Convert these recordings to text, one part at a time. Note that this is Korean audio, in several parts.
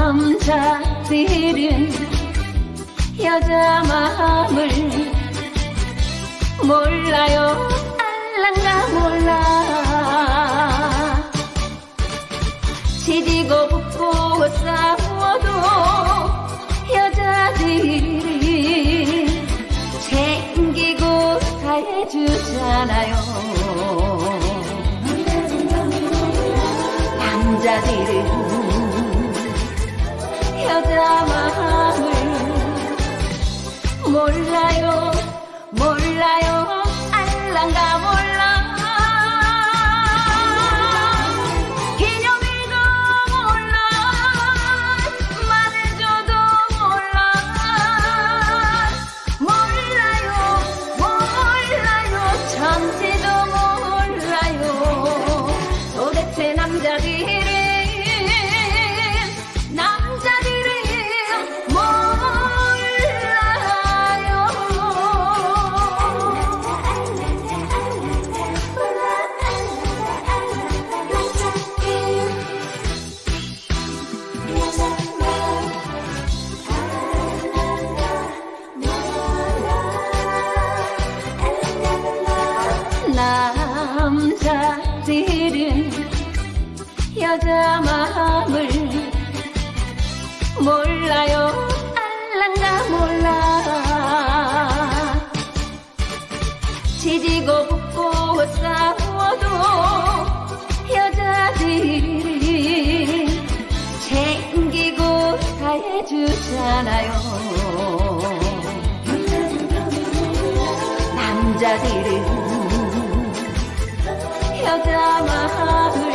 남자들은 여자 마음을 몰라요. 알랑가 몰라. 지리고 붓고 싸워도 여자들이 챙기고 해주잖아요. 남자들은 여자 마음을 몰라요 몰라요. 알랑가 남자들은 여자 마음을 몰라요. 알랑가 몰라. 지지고 붓고 싸워도 여자들이 챙기고 다 해주잖아요. 남자들은 여자 마음을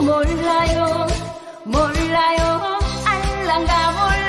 몰라요 몰라요. 알랑가 몰라